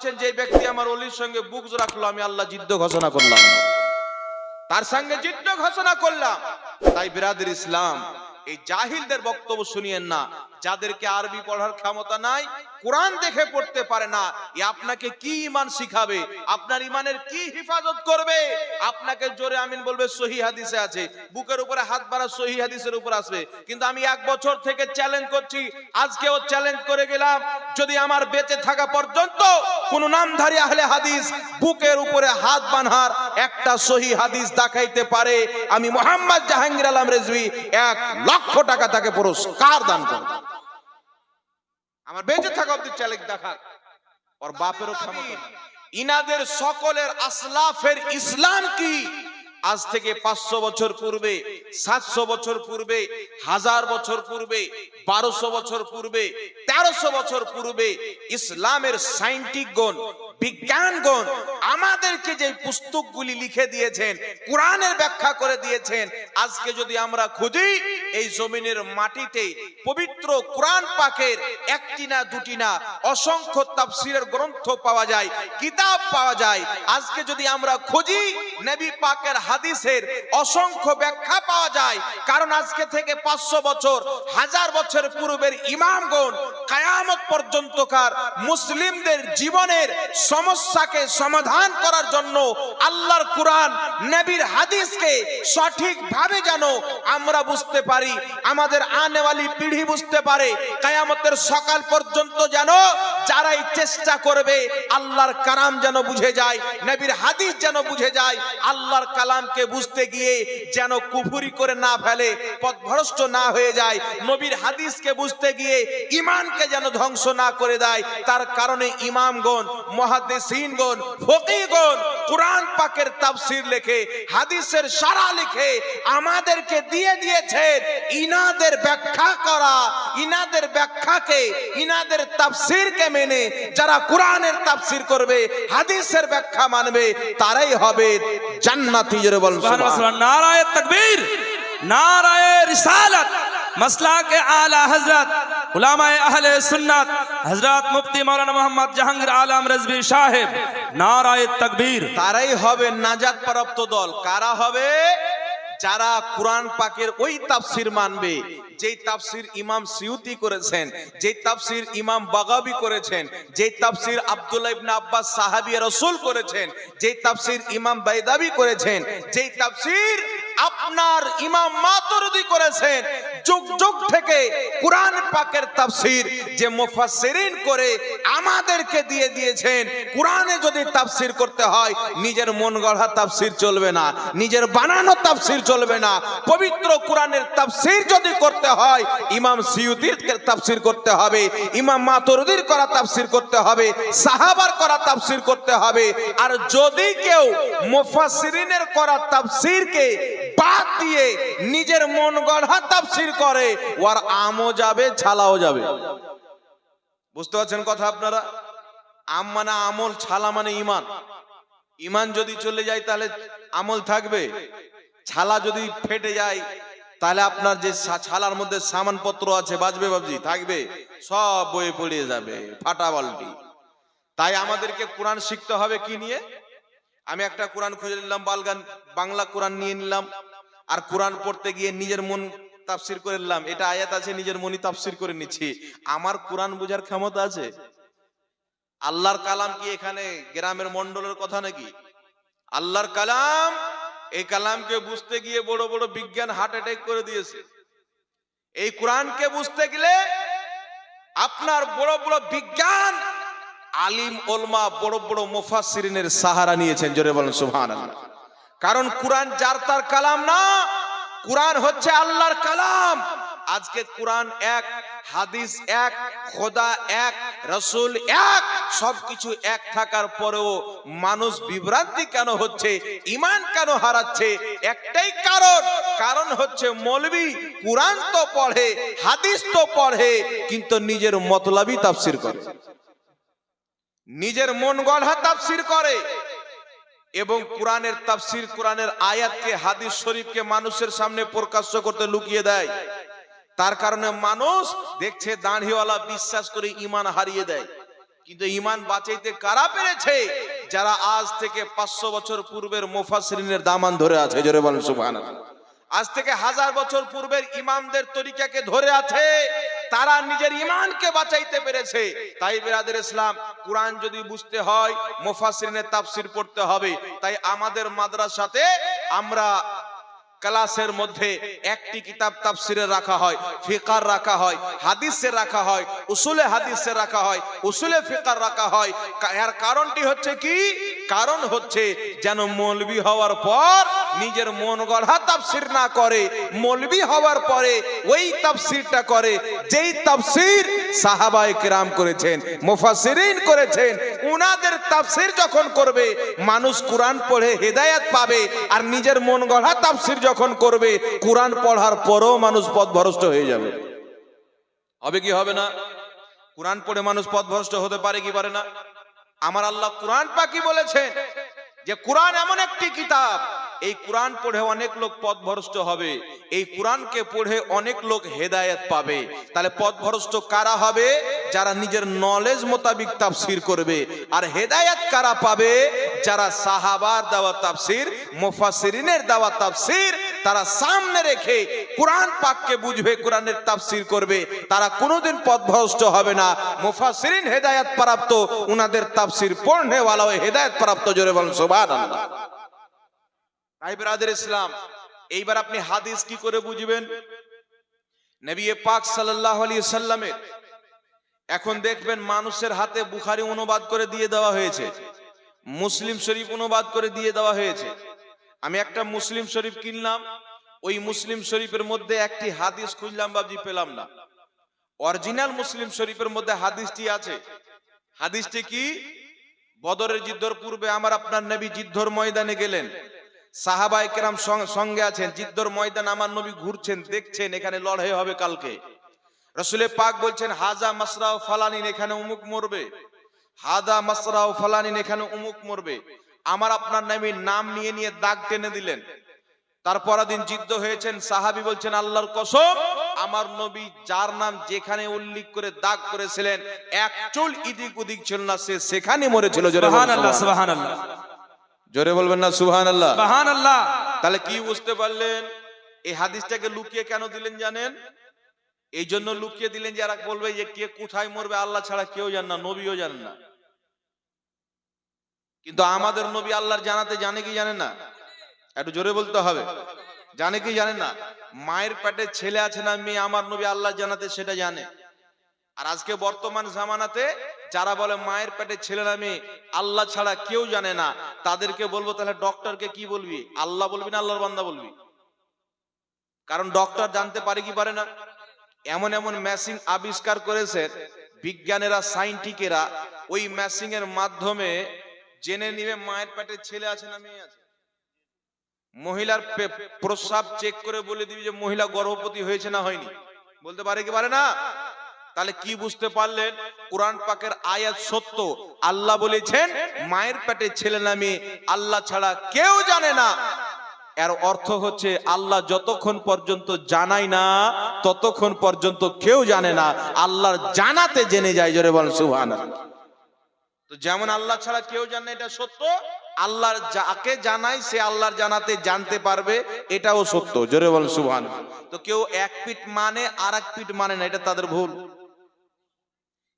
বলছেন যে ব্যক্তি আমার অলির সঙ্গে বুক রাখল, আমি আল্লাহ যুদ্ধ ঘোষণা করলাম। তার সঙ্গে যুদ্ধ ঘোষণা করলাম। তাই বিরাদের ইসলাম, এই জাহিলদের বক্তব্য শুনিয়েন না। যাদেরকে আরবি পড়ার ক্ষমতা নাই, কোরআন দেখে পড়তে পারে না, এ আপনাকে কি ইমান শিখাবে? আপনার ইমানের কি হেফাজত করবে? আপনাকে জোরে আমিন বলবে, সহি হাদিসে আছে। বুকের উপরে হাত বাড়া সহি হাদিসের উপর আসবে। কিন্তু আমি এক বছর থেকে চ্যালেঞ্জ করছি, আজকেও চ্যালেঞ্জ করে গেলাম, যদি আমার বেঁচে থাকা পর্যন্ত কোন নামধারী আহলে হাদিস বুকের উপরে হাত বানহার একটা সহি হাদিস দেখাইতে পারে, আমি মোহাম্মদ জাহাঙ্গীর আলম রেজভি এক লক্ষ টাকা তাকে পুরস্কার দান করব। আমার বেঁচে থাকা অব্দি চ্যালেঞ্জ দেখার ওর বাপেরও ক্ষমতা ইনাদের সকলের আসলাফের ইসলাম কি? আজ থেকে পাঁচশো বছর পূর্বে সাতশো বছর পূর্বে হাজার বছর পূর্বে বারোশো বছর পূর্বে তেরোশো বছর পূর্বে ইসলামের সাইন্টিকগণ বিজ্ঞানগণ আমাদেরকে যে পুস্তকগুলি লিখে দিয়েছেন, কোরআনের ব্যাখ্যা করে দিয়েছেন, আজকে যদি আমরা খুঁজি, এই জমিনের মাটিতে পবিত্র কোরআন পাকের একটি না দুটি না অসংখ্য তাফসিরের গ্রন্থ পাওয়া যায়, কিতাব পাওয়া যায়। আজকে যদি আমরা খুঁজি, নবী পাকের হাদিসের অসংখ্য ব্যাখ্যা পাওয়া যায়, কারণ আজকে থেকে পাঁচশো বছর, হাজার বছর পূর্বের ইমামগণ, কায়ামত পর্যন্তকার মুসলিমদের জীবনের সমস্যাকে সমাধান করার জন্য আল্লাহর কোরআন, নবীর হাদিসকে সঠিকভাবে যেন আমরা বুঝতে পারি, আমাদের আনেওয়ালি পিঢ়ি বুঝতে পারে, কায়ামতের সকাল পর্যন্ত যেন যারাই চেষ্টা করবে আল্লাহর কালাম যেন বুঝে যায়, নবীর হাদিস যেন বুঝে যায়, আল্লাহর কালামকে বুঝতে গিয়ে যেন কুফুরি করে না ফেলে, পথভ্রষ্ট না হয়ে যায়, নবীর হাদিসকে বুঝতে গিয়ে ইমানকে যেন ধ্বংস না করে দেয়, তার কারণে ইমামগণ মহাদিসিনগণ ফকিগণ কোরআন পাকের তাফসীর লিখে হাদিসের সারা লিখে আমাদেরকে দিয়ে দিয়েছেন। ইনাদের ব্যাখ্যা করা ইনাদের ব্যাখ্যাকে ইনাদের তাফসীরকে মেনে যারা কোরআনের তাফসীর করবে হাদিসের ব্যাখ্যা মানবে তারাই হবে জান্নাতি জোরে বল সুবহানাল্লাহ। নারায়ে তাকবীর নারায়ে রিসালাত। مسلک اعلی حضرت علماء اہل سنت حضرت مفتی مولانا محمد জাহাঙ্গীর আলম رزبی সাহেব, নারায় তাকবীর। তারাই হবে নাজাত প্রাপ্ত দল। কারা হবে? যারা কুরআন পাকের ওই তাফসীর মানবে, যেই তাফসীর ইমাম সিউতি করেছেন, যেই তাফসীর ইমাম বাগাবি করেছেন, যেই তাফসীর আব্দুল্লাহ ইবনে আব্বাস সাহাবী রাসূল করেছেন, যেই তাফসীর ইমাম বাইদাবি করেছেন, যেই তাফসীর আপনার ইমাম মাতুরদি করেছেন যুগ যুগ থেকে কোরআন পাকের তাফসির। যে মুফাসসিরিন করে আমাদেরকে দিয়ে দিয়েছেন, কোরআনে যদি তাফসির করতে হয়, নিজের মন গড়া তাফসির চলবে না, নিজের বানানো তাফসির চলবে না। পবিত্র কোরআনের তাফসির যদি করতে হয়, ইমাম সিউতির তাফসির করতে হবে, ইমাম মাতুরদির করা তাফসির করতে হবে, সাহাবার করা তাফসির করতে হবে। আর যদি কেউ মুফাসসিরিনের করা তাফসিরকে বাদ দিয়ে নিজের মন গড়া তাফসির করে ওর আমও যাবে, ছালাও যাবে। বুঝতে পারছেন কথা আপনারা? আম মানে আমল, ছালা মানে ইমান। ইমান যদি চলে যায় তাহলে আমল থাকবে। ছালা যদি ফেটে যায়, তাহলে আপনার যে ছালার মধ্যে সামানপত্র আছে, বাজবে বাবজি থাকবে, সব বয়ে পড়িয়ে যাবে, ফাটা বালতি। তাই আমাদেরকে কোরআন শিখতে হবে কি নিয়ে? আমি একটা কোরআন খুঁজে নিলাম, বালগান, বাংলা কোরআন নিয়ে নিলাম। আর কোরআন পড়তে গিয়ে নিজের মন তাফসির করে নিলাম। এটা আয়াত আছে, নিজের মনি তাফসির করে নিচ্ছি। আমার কোরআন বোঝার ক্ষমতা আছে? আল্লাহর কালাম কি এখানে গ্রামের মন্ডলের কথা নাকি? আল্লাহর কালাম এই কালামকে বুঝতে গিয়ে বড় বড় বিজ্ঞান হার্ট অ্যাটাক করে দিয়েছে। এই কোরআনকে বুঝতে গেলে আপনার বড় বড় বিজ্ঞান আলিম ওলমা বড় বড় মুফাসসিরিনের সাহারা নিয়েছেন, জোরে বলেন সুবহানাল্লাহ। কারণ কোরআন যার তার কালাম না, কোরআন হচ্ছে আল্লাহর কালাম। আজকে কোরআন এক, হাদিস এক, খোদা এক, রসুল এক, সবকিছু এক থাকার পরেও মানুষ বিভ্রান্তি কেন হচ্ছে ইমান কেন হারাচ্ছে, একটাই কারণ। কারণ হচ্ছে মৌলবি, কোরআন তো পড়ে, হাদিস তো পড়ে, কিন্তু নিজের মতলাবি তাফসির করে। নিজের মন গড়া তাফসির করে। এবং কোরআনের তাফসির, কোরআনের আয়াতকে, হাদিস শরীফকে মানুষের সামনে প্রকাশ্য করতে লুকিয়ে দেয়। তার কারণে মানুষ দেখছে দাঁড়িওয়ালা বিশ্বাস করে ইমান হারিয়ে দেয়। কিন্তু ইমান বাঁচাইতে কারা পেরেছে? যারা আজ থেকে পাঁচশো বছর পূর্বের মুফাসরিনের দামান ধরে আছে, জোরে বলেন সুবহানাল্লাহ। আজ থেকে হাজার বছর পূর্বের ইমামদের তরিকাকে ধরে আছে, তারা নিজের ইমানকে বাঁচাইতে পেরেছে। তাই বিরাদের ইসলাম কোরআন যদি বুঝতে হয় মুফাসরিনের তাফসির পড়তে হবে। তাই আমাদের মাদ্রাসাতে আমরা ক্লাসের মধ্যে একটি কিতাব তাফসিরে রাখা হয়, ফিকার রাখা হয়, হাদিসে রাখা হয়, উসুলে হাদিসে রাখা হয়, উসুলে ফিকার রাখা হয়। এর কারণটি হচ্ছে কি? কারণ হচ্ছে যেন মৌলবি হওয়ার পর নিজের মন গড়া তাফসির না করে, মৌলবি হওয়ার পরে ওই তাফসিরটা করে, যেই তাফসির সাহাবায়ে কেরাম করেছেন, মুফাসসিরিন করেছেন, উনাদের তাফসির যখন করবে, মানুষ কোরআন পড়ে হেদায়েত পাবে, আর নিজের মন গড়া তাফসির যখন করবে, কোরআন পড়ার পরেও মানুষ পথভ্রষ্ট হয়ে যাবে। হবে কি হবে না? কোরআন পড়ে মানুষ পথভ্রষ্ট হতে পারে কি পারে না? আমার আল্লাহ কোরআন পাকি বলেছেন যে কোরআন এমন একটি কিতাব এই কোরআন পড়ে অনেক লোক পথভ্রষ্ট হবে। এই কোরআনকে পড়ে অনেক লোক হেদায়েত পাবে। তাহলে পথভ্রষ্ট কারা হবে? যারা নিজের নলেজ মোতাবিক তাফসির করবে। আর হেদায়েত কারা পাবে? যারা সাহাবার দেওয়া তাফসির, মুফাসসিরিনের দেওয়া তাফসির, তারা সামনে রেখে কোরআন পাককে বুঝবে, কোরআনের তাফসির করবে। তারা কোনোদিন পথভ্রষ্ট হবে না। মুফাসসিরিন হেদায়েত প্রাপ্ত, উনাদের তাফসির পড়নে ওয়ালা হেদায়েত প্রাপ্ত, জোরে বলেন সুবহানাল্লাহ। তাই ব্রাদার ইসলাম, এইবার আপনি হাদিস কি করে বুঝবেন? নবী পাক সাল্লাল্লাহু আলাইহি সাল্লামের এখন দেখবেন মানুষের হাতে বুখারি অনুবাদ করে দিয়ে দেওয়া হয়েছে, মুসলিম শরীফ অনুবাদ করে দিয়ে দেওয়া হয়েছে। আমি একটা মুসলিম শরীফ কিনলাম, ওই মুসলিম শরীফের মধ্যে একটি হাদিস খুঁজলাম, বাবজি, পেলাম না। অরিজিনাল মুসলিম শরীফের মধ্যে হাদিসটি আছে। হাদিসটি কি? বদরের যুদ্ধর পূর্বে আমার আপনার নবী যুদ্ধর ময়দানে গেলেন। সাহাবাই কেরাম সঙ্গে আছেন যুদ্ধর ময়দান আমার নবী ঘুরছেন দেখছেন এখানে লড়াই হবে কালকে। রসুলে পাক বলছেন হাজা মাসরাও ফালানিন এখানে উমুক মরবে। হাদা মাসরাও ফালানিন এখানে উমুক মরবে। আমার আপনার নবীর নাম নিয়ে নিয়ে দাগ টেনে দিলেন। তারপর দিন যুদ্ধ হয়েছেন সাহাবি বলছেন আল্লাহর কসম আমার নবী যার নাম যেখানে উল্লেখ করে দাগ করেছিলেন এক চুল ইদিক উদিক ছিল না সে সেখানে মরেছিল। সুবহানাল্লাহ। সুবহানাল্লাহ। জোরে বলবেন না সুহান আল্লাহ সুবহানাল্লাহ। তাহলে কি বুঝতে পারলেন? এই হাদিসটাকে লুকিয়ে কেন দিলেন জানেন? এই জন্য লুকিয়ে দিলেন যারা বলবে যে কে কোথায় মরবে আল্লাহ ছাড়া কেউ জান না নবীও জানেন না। কিন্তু আমাদের নবী আল্লাহর জানাতে জানে কি জানে না? একটু জোরে বলতে হবে। জানে কি জানে না? মায়ের পেটে ছেলে আছে না মেয়ে আমার নবী আল্লাহ জানাতে সেটা জানে। আর আজকে বর্তমান জামানাতে যারা বলে মায়ের পেটে ছেলে না আল্লাহ ছাড়া কেউ জানে না। তাদেরকে বলব, তাহলে ডক্টরকে কি বলবি? আল্লাহ বলবি না, আল্লাহর বান্দা বলবি? কারণ ডক্টর জানতে পারে কি পারে না? এমন এমন মেশিন আবিষ্কার করেছে, বিজ্ঞানীরা, সাইন্টিকেরা, ওই মেশিং এর মাধ্যমে জেনে নিবে মায়ের পেটে ছেলে আছে না, মেয়ে আছে। মহিলার প্রস্রাব চেক করে বলে দিবি যে মহিলা গর্ভবতী হয়েছে না হয়নি। বলতে পারে কি পারে না? তাহলে কি বুঝতে পারলেন? কোরআন পাকের আয়াত সত্য। আল্লাহ বলেছেন, মায়ের পেটে ছেলে না মেয়ে আল্লাহ ছাড়া কেউ জানে না। এর অর্থ হচ্ছে, আল্লাহ যতক্ষণ পর্যন্ত জানাই না, ততক্ষণ পর্যন্ত কেউ জানে না। আল্লাহর জানাতে জেনে যায়, জোরে বলেন সুহান তো যেমন আল্লাহ ছাড়া কেউ জানে এটা সত্য। আল্লাহর যাকে জানাই সে আল্লাহর জানাতে জানতে পারবে, এটাও সত্য, জোরে বলেন সুবহান তো কেউ এক পিঠ মানে আর এক পিঠ মানে না, এটা তাদের ভুল।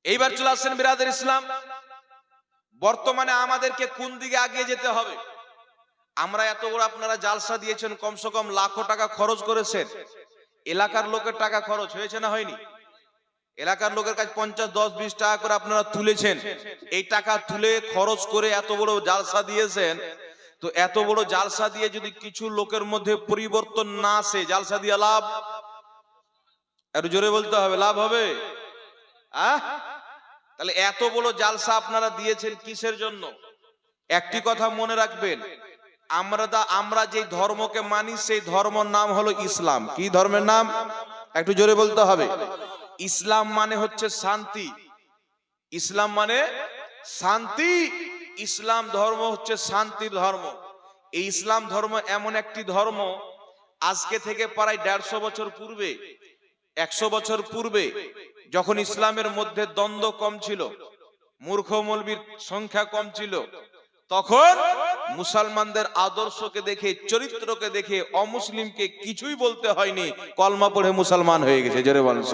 এইবার চলে আসছেন বিরাদের ইসলাম। বর্তমানে আমাদেরকে কোন দিকে আগিয়ে যেতে হবে? আমরা এত বড় আপনারা জালসা দিয়েছেন, কমসে কম লাখো টাকা খরচ করেছেন। এলাকার লোকের টাকা খরচ হয়েছে না হয়নি? এলাকার লোকের কাছে পঞ্চাশ, দশ, বিশ টাকা করে আপনারা তুলেছেন। এই টাকা তুলে খরচ করে এত বড় জালসা দিয়েছেন, তো এত বড় জালসা দিয়ে যদি কিছু লোকের মধ্যে পরিবর্তন না আসে, জালসা দিয়ে লাভ? একটু জোরে বলতে হবে, লাভ হবে? আহ? তাহলে এত বড় জালসা আপনারা দিয়েছেন কিসের জন্য? একটি কথা মনে রাখবেন, আমরা দা আমরা যে ধর্মকে মানি, সেই ধর্মের নাম হলো ইসলাম। কি ধর্মের নাম? একটু জোরে বলতে হবে। ইসলাম মানে হচ্ছে শান্তি। ইসলাম মানে শান্তি। ইসলাম ধর্ম হচ্ছে শান্তির ধর্ম। এই ইসলাম ধর্ম এমন একটি ধর্ম, আজকে থেকে প্রায় দেড়শো বছর পূর্বে, একশো বছর পূর্বে যখন ইসলামের মধ্যে দ্বন্দ্ব কম ছিল, মূর্খ মৌলবীর সংখ্যা কম ছিল, তখন মুসলমানদের আদর্শকে দেখে, চরিত্রকে দেখে অমুসলিমকে কিছুই বলতে হয়নি, কলমা পড়ে মুসলমান হয়ে গেছে, জোরে বলেন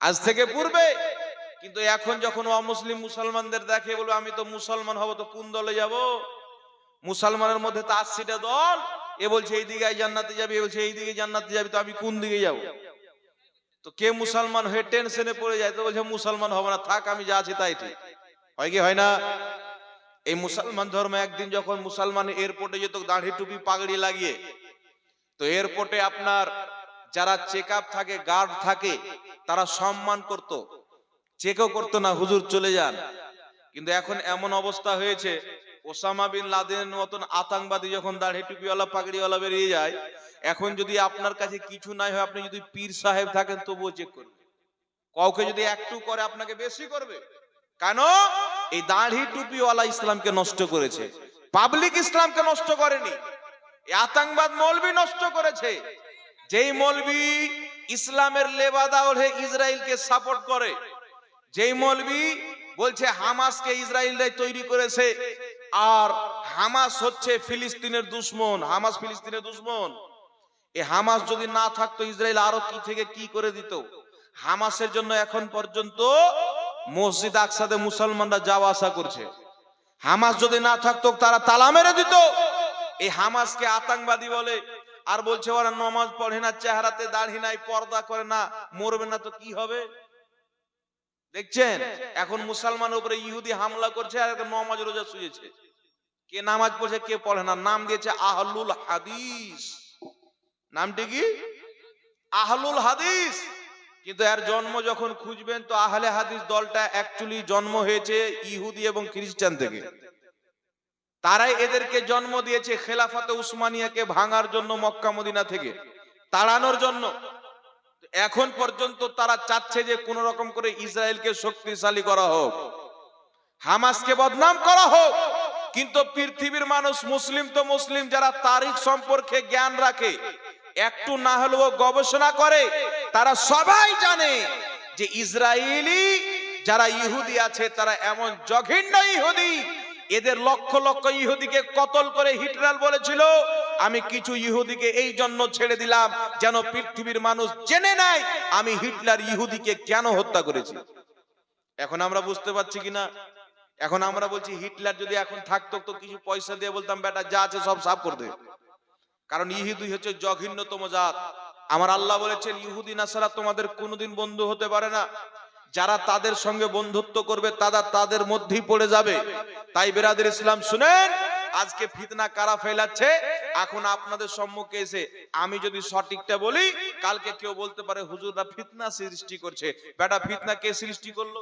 আজ থেকে পূর্বে, কিন্তু এখন যখন অমুসলিম মুসলমানদের দেখে, বলবে আমি তো মুসলমান হব, তো কোন দলে যাব? মুসলমানের মধ্যে তো আশিটা দল, এ বলছে এই দিকে জান্নাতে যাবি, এ বলছে এই দিকে জান্নাতে যাবি, তো আমি কোন দিকে যাব? তো কে মুসলমান হয়ে টেনশনে পড়ে যায় তো বলছে, মুসলমান হব না, থাক, আমি যা আছি তাই ঠিক। হয় কি, হয় না? এই মুসলমান ধর্ম একদিন যখন মুসলমান এয়ারপোর্টে যেত, দাঁড়ি টুপি পাগড়ি লাগিয়ে, তো এয়ারপোর্টে আপনার যারা চেক থাকে, গার্ড থাকে, তারা সম্মান করত। চেকও করতো না, হুজুর চলে যান। কিন্তু এখন এমন অবস্থা হয়েছে ওসামা বিন লাদেনের মতন আতঙ্কবাদী যখন দাড়ি টুপিওয়ালা, পাগড়িওয়ালা বেরিয়ে যায়, এখন যদি আপনার কাছে কিছু নাই হয়, আপনি যদি পীর সাহেব থাকেন, তবুও চেক করবে কাউকে যদি একটু করে, আপনাকে বেশি করবে। কেন? এই দাড়ি টুপিওয়ালা ইসলামকে নষ্ট করেছে। পাবলিক ইসলামকে নষ্ট করেনি। আতঙ্কবাদ মৌলবি নষ্ট করেছে। যেই মৌলবি ইসলামের লেবাদা ওঠে ইসরায়েলকে সাপোর্ট করে, যেই মৌলবি বলছে, হামাসকে ইসরায়েলরাই তৈরি করেছে আর হামাস হচ্ছে ফিলিস্তিনের দুশ্মন। হামাস ফিলিস্তিনের দুশ্মন। এই হামাস যদি না থাকতো, ইসরায়েল আরও কি থেকে কি করে দিত? হামাসের জন্য এখন পর্যন্ত মসজিদ আকসাদে মুসলমানরা যাওয়া আসা করছে। হামাস যদি না থাকতো, তারা তালা মেরে দিত। এই হামাসকে আতঙ্কবাদী বলে। আর বলছে, ওরা নমাজ পড়ে না, চেহারাতে দাড়ি নাই, পর্দা করে না, মরবে না, তো কি হবে? দেখছেন? এখন মুসলমানের উপরে ইহুদি হামলা করছে আর নমাজ রোজা শুয়েছে। কে নামাজ পড়ছে, কে পড়ে না। নাম দিয়েছে আহলুল হাদিস। নামটি কি? আহলুল হাদিস। কিন্তু এর জন্ম যখন খুঁজবেন, তো আহলে হাদিস দলটা অ্যাকচুয়ালি জন্ম হয়েছে ইহুদি এবং খ্রিস্টান থেকে। তারাই এদেরকে জন্ম দিয়েছে খেলাফাতে উসমানিয়াকে ভাঙার জন্য মক্কা মদিনা থেকে। তাড়ানোর জন্য। এখন পর্যন্ত তারা চাচ্ছে যে কোন রকম করে ইসরায়েলকে শক্তিশালী করা হোক, হামাসকে বদনাম করা হোক, কিন্তু পৃথিবীর মানুষ মুসলিম তো মুসলিম, যারা তারিখ সম্পর্কে জ্ঞান রাখে, একটু না হলেও গবেষণা করে, তারা সবাই জানে যে ইসরায়েলি যারা ইহুদি আছে, তারা এমন জঘন্য ইহুদি, এদের লক্ষ লক্ষ ইহুদিকে কতল করে হিটলার বলেছিল আমি কিছু ইহুদিকে এই জন্য ছেড়ে দিলাম যেন পৃথিবীর মানুষ জেনে নেয় আমি হিটলার ইহুদিকে কেন হত্যা করেছি। এখন আমরা বুঝতে পারছি কিনা? এখন আমরা বলছি হিটলার যদি এখন থাকতো তো কিছু পয়সা দিয়ে বলতাম, বেটা, যা আছে সব সাফ করে দে। কারণ ইহুদি হচ্ছে জঘন্যতম জাত। আমার আল্লাহ বলেছেন, ইহুদি নাসারা তোমাদের কোনোদিন বন্ধু হতে পারে না। যারা তাদের সঙ্গে বন্ধুত্ব করবে, তারা তাদের মধ্যেই পড়ে যাবে। তাই বেরাদের ইসলাম শুনেন, আজকে ফিতনা কারা ফেলাচ্ছে? এখন আপনাদের সম্মুখে এসে আমি যদি সঠিকটা বলি, কালকে কেউ বলতে পারে, হুজুররা ফিতনা সৃষ্টি করছে। বেটা, ফিতনা কে সৃষ্টি করল?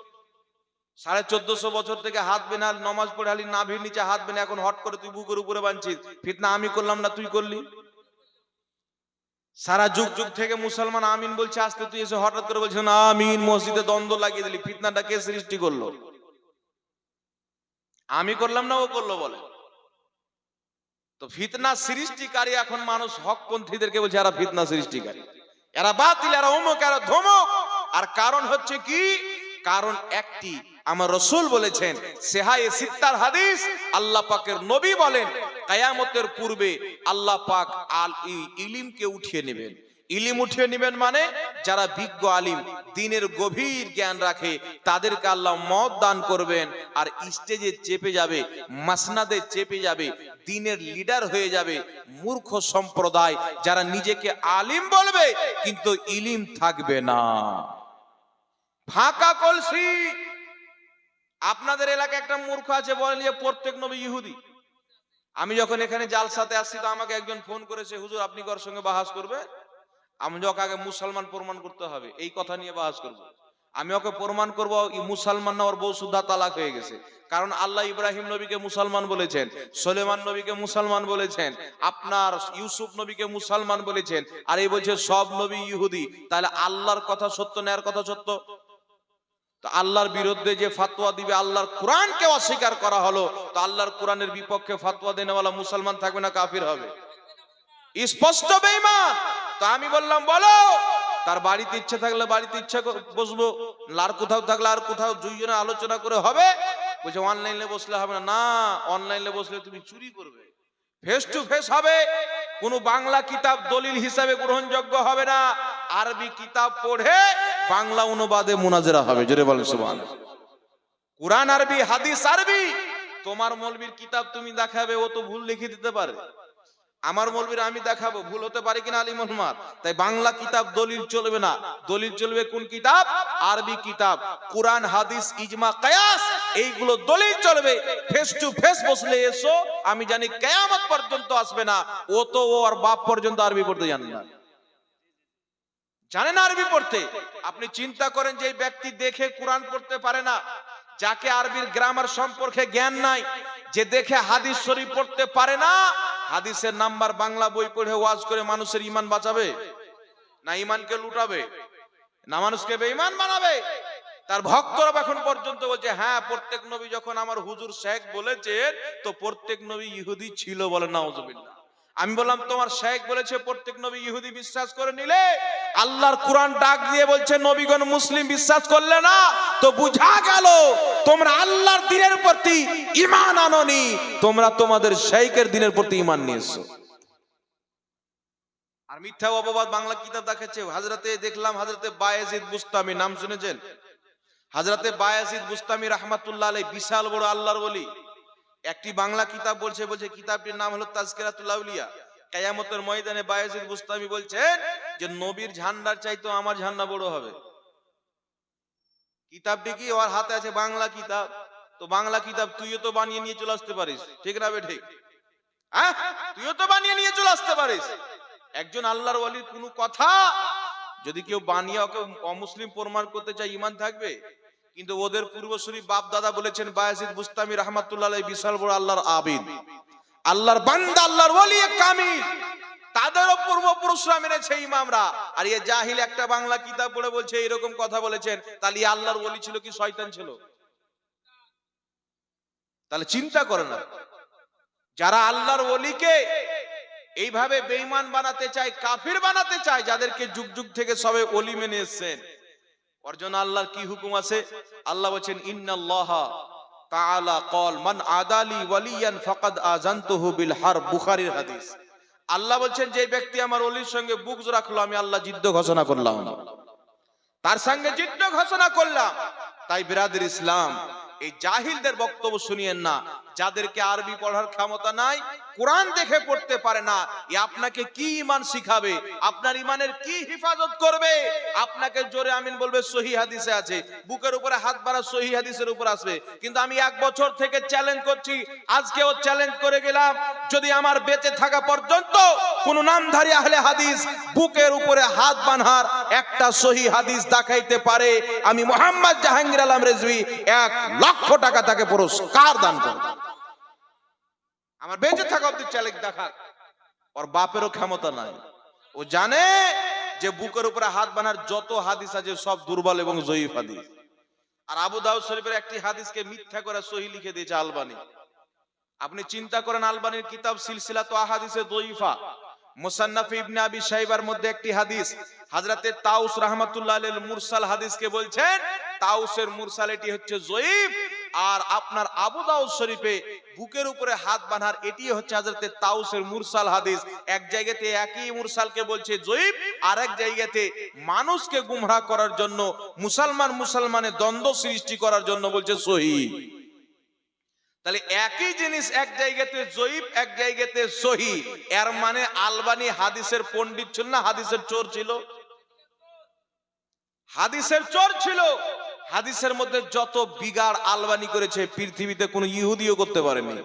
সাড়ে চোদ্দশো বছর থেকে হাত বেনা নমাজ পড়ে আলি নাভির নিচে হাত বেনা এখন হট করে তুই বুকের উপরে বানছিস ফিতনা আমি করলাম না, তুই করলি? সারা যুগ যুগ থেকে মুসলমান আমিন বলছে আসতে তুই এসে হঠাৎ করে বলছে না, আমিন, মসজিদে দ্বন্দ্ব লাগিয়ে দিলি। ফিতনাটা কে সৃষ্টি করল? আমি করলাম না, ও করল বলে? তো ফিতনা সৃষ্টিকারী এখন মানুষ হকপন্থীদেরকে বলছে, এরা ফিতনা সৃষ্টিকারী। এরা বাতিল, এরা অমুক এরা ধমক। আর কারণ হচ্ছে কি? কারণ একটি, আমার রসুল বলেছেন সেহায়ে সিত্তার হাদিস, আল্লাহ পাকের নবী বলেন, কায়ামতের পূর্বে আল্লাহ পাক আল ইলিমকে উঠিয়ে নেবেন। ইলিম উঠিয়ে নেবেন মানে যারা বিজ্ঞ আলিম, দিনের গভীর জ্ঞান রাখে, তাদেরকে আল্লাহ মত দান করবেন, আর স্টেজে চেপে যাবে, মাসনাদে চেপে যাবে, দিনের লিডার হয়ে যাবে, মূর্খ সম্প্রদায় যারা নিজেকে আলিম বলবে, কিন্তু ইলিম থাকবে না। ফাঁকা কলসি। আপনাদের এলাকায় একটা মূর্খ আছে বলেন যে প্রত্যেক নবী ইহুদি। আমি যখন এখানে জালসাতে আসছি, তো আমাকে একজন ফোন করেছে, হুজুর, আপনি কার সঙ্গে বাহাস করবে আমি যখন আগে মুসলমান প্রমাণ করতে হবে, এই কথা নিয়ে বাহাস করব। আমি ওকে প্রমাণ করব মুসলমান না, ওর বউ সুদ্ধা তালাক হয়ে গেছে। কারণ আল্লাহ ইব্রাহিম নবীকে মুসলমান বলেছেন, সোলেমান নবীকে মুসলমান বলেছেন, আপনার ইউসুফ নবীকে মুসলমান বলেছেন, আর এই বলছে সব নবী ইহুদি। তাহলে আল্লাহর কথা সত্য নেয়ার কথা সত্য? তো আল্লাহর বিরুদ্ধে যে ফাতোয়া দিবে, আল্লাহর কোরআনকে অস্বীকার করা হলো, তো আল্লাহর কোরআনের বিপক্ষে ফাতোয়া দেনেওয়ালা মুসলমান থাকবে না, কাফির হবে। স্পষ্ট বেঈমান! তো আমি বললাম, বলো। তার বাড়িতে ইচ্ছা থাকলে বাড়িতে ইচ্ছা বসবো। আর কোথাও থাকলে আর কোথাও দুইজনে আলোচনা করে হবে? বলছে, অনলাইনে বসলে হবে না। না, অনলাইনে বসলে তুমি চুরি করবে। ফেস টু ফেস হবে। কোনো বাংলা কিতাব দলিল হিসাবে গ্রহণযোগ্য হবে না। আরবি কিতাব পড়ে বাংলা অনুবাদে মুনাজেরা হবে। জোরে বলেন সুবহান কোরআন, আরবি, হাদিস, আরবি। তোমার মলবির কিতাব তুমি দেখাবে, ও তো ভুল লিখে দিতে পারে আমার মৌলবীর আমি দেখাবো, ভুল হতে পারে কিনা আলী মোহাম্মদ? তাই বাংলা কিতাব দলিল চলবে না। দলিল চলবে কোন কিতাব? আরবি কিতাব। কোরআন, হাদিস, ইজমা, কায়াস, এইগুলো দলিল চলবে। ফেস টু ফেস বসলে এসো, আমি জানি কেয়ামত পর্যন্ত আসবে না। ও তো ও আর বাপ পর্যন্ত আরবি পড়তে জানে না। জানেন আরবি পড়তে। আপনি চিন্তা করেন যে ব্যক্তি দেখে কোরআন পড়তে পারে না। যাকে আরবির গ্রামার সম্পর্কে জ্ঞান নাই, যে দেখে হাদিস শরীফ পড়তে পারে না হাদিসের নাম্বার বাংলা বই পড়ে ওয়াজ করে মানুষের ইমান বাঁচাবে? না ইমানকে লুটাবে? না মানুষকে বেঈমান বানাবে? তার ভক্তরা এখন পর্যন্ত বলছে হ্যাঁ প্রত্যেক নবী যখন আমার হুজুর শেখ বলেছে তো প্রত্যেক নবী ইহুদি ছিল বলে নাউজুবিল্লাহ। আমি বললাম, তোমার শেখ বলেছে, প্রত্যেক নবী ইহুদি বিশ্বাস করে নিলে আল্লাহর কোরআন ডাক দিয়ে বলছে, নবীগণ মুসলিম বিশ্বাস করলে না? তো বুঝা গেল, তোমরা আল্লাহর দিনের প্রতি ইমান আননি, তোমরা তোমাদের শেখের দিনের প্রতি ইমান নিয়েছো। আর মিথ্যা অপবাদ বাংলা কিতাব দেখাচ্ছে, হাজরাতে দেখলাম হাজরাতে বায়েজিদ বুস্তামি, নাম শুনেছেন? হাজরাতে বায়াজিদ বুস্তামি রহমাতুল্লাহ আলাই বিশাল বড় আল্লাহর বলি একটি বাংলা কিতাব বলছে বলছে, কিতাবটির নাম হলো তাজকিরাতুল আউলিয়া। কিয়ামতের ময়দানে বায়াজিদ বুস্তামি বলছেন যে, নবীর ঝান্ডার চাইতো আমার ঝান্ডা বড় হবে। কিতাবটি কি ওর হাতে আছে? বাংলা কিতাব। তো বাংলা কিতাব তুইও তো বানিয়ে নিয়ে চলে আসতে পারিস। ঠিক না ঠিক? তুইও তো বানিয়ে নিয়ে চলে আসতে পারিস। একজন আল্লাহর ওয়ালির কোনো কথা যদি কেউ বানিয়ে অমুসলিম প্রমাণ করতে চায় ইমান থাকবে? কিন্তু ওদের পূর্বসূরি বাপ দাদা বলেছেন, বায়াজিদ বুস্তামি রহমাতুল্লাহ বিশাল বড় আল্লাহর আবিদ। আল্লাহর বান্দা, আল্লাহর ওলি কামিল। তাদেরও পূর্বপুরুষরা মেনেছে ইমামরা। আর এ জাহিল একটা বাংলা কিতাব পড়ে বলছে, এরকম কথা বলেছেন, তাহলে আল্লাহর ওলি ছিল কি শয়তান ছিল? তাহলে চিন্তা করে না। যারা আল্লাহর ওলিকে এইভাবে বেঈমান বানাতে চায়, কাফির বানাতে চায়, যাদেরকে যুগ যুগ থেকে সবে ওলি মেনে এসছেন ওর জন্য আল্লাহর কি হুকুম আছে? আল্লাহ বলছেন, ইন্নাল্লাহ তাআলা কল মান আদালি ওয়ালিয়ান ফাকাদ আযানতুহু বিল হার বুখারীর হাদিস। আল্লাহ বলছেন, যে ব্যক্তি আমার ওলির সঙ্গে বুকজ রাখল, আমি আল্লাহ যুদ্ধ ঘোষণা করলাম। তার সঙ্গে যুদ্ধ ঘোষণা করলাম। তাই বিরাদের ইসলাম, এই জাহিলদের বক্তব্য শুনিয়েন না। যাদেরকে আরবি পড়ার ক্ষমতা নাই, কোরআন দেখে পড়তে পারে না আপনাকে কি ইমান শিখাবে? আপনার ইমানের কি হিফাজত করবে? আপনাকে জোরে আমিন বলবে, সহি হাদিসে আছে। বুকের উপরে হাত বাড়া সহি হাদিসের উপর আসবে। কিন্তু আমি এক বছর থেকে চ্যালেঞ্জ করছি, আজকেও চ্যালেঞ্জ করে গেলাম, যদি আমার বেঁচে থাকা পর্যন্ত কোন নামধারী আহলে হাদিস বুকের উপরে হাত বানহার একটা সহি হাদিস দেখাইতে পারে, আমি মোহাম্মদ জাহাঙ্গীর আলম রেজভি এক লক্ষ টাকা তাকে পুরস্কার দান করব। আমার বেঁচে থাকা অব্দি চ্যালেঞ্জ দেখা। ওর বাপেরও ক্ষমতা নাই। ও জানে যে বুকের উপরে হাত বানার যত হাদিস আছে সব দুর্বল এবং জয়ীফ হাদিস। আর আবু দাউদ শরীফের একটি হাদিসকে মিথ্যা করে সহি লিখে দিয়েছে আলবানি। আপনি চিন্তা করেন, আলবানির কিতাব সিলসিলা তো আহাদিসে দইফা মুসান্নাফ ইবনে আবি শাইবার মধ্যে একটি হাদিস। হযরতে তাউস রাহমাতুল্লাহ মুরসাল হাদিসকে বলছেন তাউসের মুরসাল এটি হচ্ছে জয়ীফ আর আপনার আবু দাউদ শরীফে বুকের উপরে হাত বাঁধার এটি হচ্ছে হযরতে তাউসের মুরসাল হাদিস। এক জায়গাতে একই মুরসালকে বলছে জয়ীফ আর এক জায়গাতে মানুষকে গুমরাহ করার জন্য, মুসলমান মুসলমানের দ্বন্দ্ব সৃষ্টি করার জন্য বলছে, সহি। তাহলে একই জিনিস এক জায়গাতে জয়ীব, এক জায়গাতে সহি। এর মানে আলবানি হাদিসের পণ্ডিত ছিল না? হাদিসের চোর ছিল? হাদিসের চোর ছিল। হাদিসের মধ্যে যত বিগাড় আলবানি করেছে, পৃথিবীতে কোনো ইহুদিও করতে পারেনি,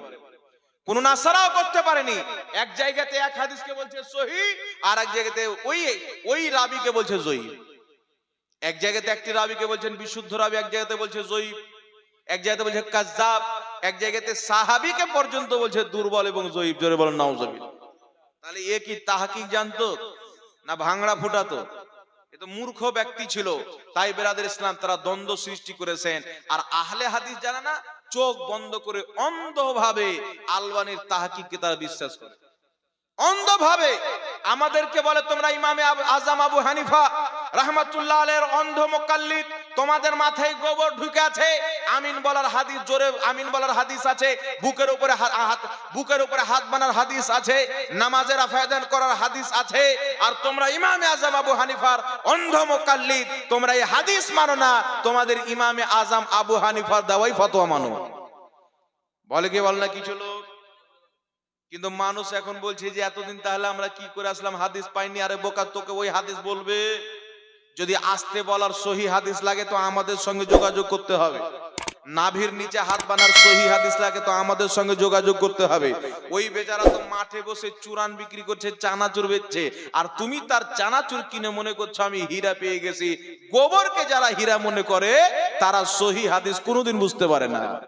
কোন নাসারাও করতে পারেনি। এক জায়গাতে এক হাদিসকে বলছে সহি, আর এক জায়গাতে ওই ওই রাবিকে বলছে জয়ীব। এক জায়গাতে একটি রাবিকে বলছেন বিশুদ্ধ রাবি, এক জায়গাতে বলছে জয়ীব, এক জায়গাতে বলছে কাজ্জাব, এক জায়গাতে সাহাবিকে পর্যন্ত বলছে দুর্বল এবং জয়ীব। জোরে বলেন নাউজবিল তাহলে এ কি তাহাকিক জানতো, না ভাঙড়া ফুটাতো? মূর্খ ব্যক্তি ছিল। তাই বেরাদের ইসলাম তারা দ্বন্দ্ব সৃষ্টি করেছেন। আর আহলে হাদিস জানে না, চোখ বন্ধ করে অন্ধভাবে আলবানির তাহাকিকে তারা বিশ্বাস করে। অন্ধভাবে আমাদেরকে বলে তোমরা ইমামে আজম আবু হানিফা, রাহমাতুল্লাহ আলের অন্ধ মোকাল্লিদ তোমাদের মাথায় গোবর ঢুকে আছে আমিন বলার হাদিস জোরে, আমিন বলার হাদিস আছে। বুকের উপরে হাত, বুকের উপরে হাত বানার হাদিস আছে। নামাজের আফায়দান করার হাদিস আছে। আর তোমরা ইমামে আজম আবু হানিফার অন্ধ মোকাল্লিদ, তোমরা এই হাদিস মানো না। তোমাদের ইমামে আজম আবু হানিফার দেওয়াই ফতোয়া মানো। বলে কি, বল না কিছু লোক? কিন্তু মানুষ এখন বলছে যে, এতদিন তাহলে আমরা কি করে আসলাম? হাদিস পাইনি। আরে বোকা, তোকে ওই হাদিস বলবে? যদি আসতে বলার সহি হাদিস লাগে তো আমাদের সঙ্গে যোগাযোগ করতে হবে। নাভির নিচে হাত বানার সহি হাদিস লাগে তো আমাদের সঙ্গে যোগাযোগ করতে হবে। ওই বেচারা তো মাঠে বসে চুরান বিক্রি করছে, চানাচুর বেচছে। আর তুমি তার চানাচুর কিনে মনে করছ, আমি হীরা পেয়ে গেছি। গোবরকে যারা হীরা মনে করে, তারা সহি হাদিস কোনোদিন বুঝতে পারে না।